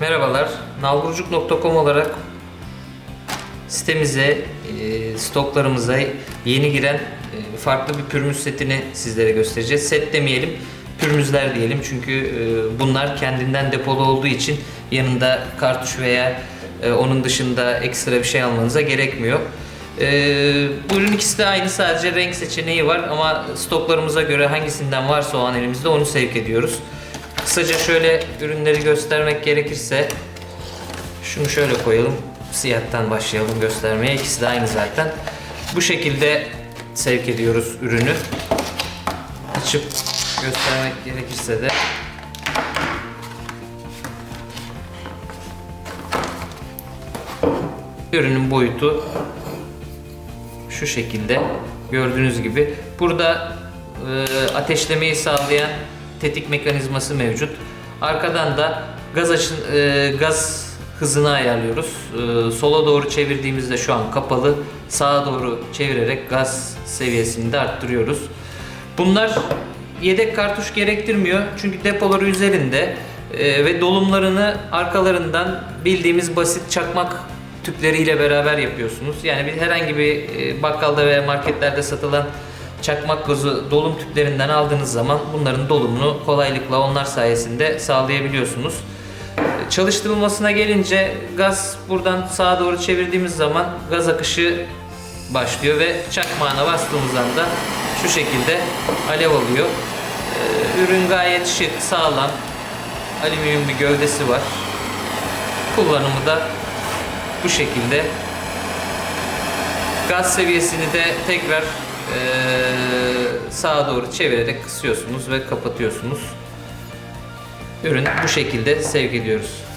Merhabalar, nalburcuk.com olarak sitemize, e, stoklarımıza yeni giren e, farklı bir pürmüz setini sizlere göstereceğiz. Set demeyelim, pürmüzler diyelim çünkü e, bunlar kendinden depolu olduğu için yanında kartuş veya onun dışında ekstra bir şey almanıza gerekmiyor. Bu ürün ikisi de aynı sadece renk seçeneği var ama stoklarımıza göre hangisinden varsa o an elimizde onu sevk ediyoruz. Kısaca şöyle ürünleri göstermek gerekirse şunu şöyle koyalım. Siyahtan başlayalım göstermeye. İkisi de aynı zaten. Bu şekilde sevk ediyoruz ürünü. Açıp göstermek gerekirse de ürünün boyutu şu şekilde gördüğünüz gibi. Burada e, ateşlemeyi sağlayan tetik mekanizması mevcut. Arkadan da gaz açın e, gaz hızını ayarlıyoruz. E, sola doğru çevirdiğimizde şu an kapalı. Sağa doğru çevirerek gaz seviyesini de arttırıyoruz. Bunlar yedek kartuş gerektirmiyor. Çünkü depoları üzerinde e, ve dolumlarını arkalarından bildiğimiz basit çakmak tüpleriyle beraber yapıyorsunuz. Yani bir herhangi bir e, bakkalda veya marketlerde satılan çakmak gazı dolum tüplerinden aldığınız zaman bunların dolumunu kolaylıkla onlar sayesinde sağlayabiliyorsunuz. Çalıştırılmasına gelince gaz buradan sağa doğru çevirdiğimiz zaman gaz akışı başlıyor ve çakmağına bastığımız anda şu şekilde alev alıyor. E, Ürün gayet şık, sağlam, alüminyum bir gövdesi var. Kullanımı da bu şekilde. Gaz seviyesini de tekrar sağa doğru çevirerek kısıyorsunuz ve kapatıyorsunuz. Ürün bu şekilde sevk ediyoruz.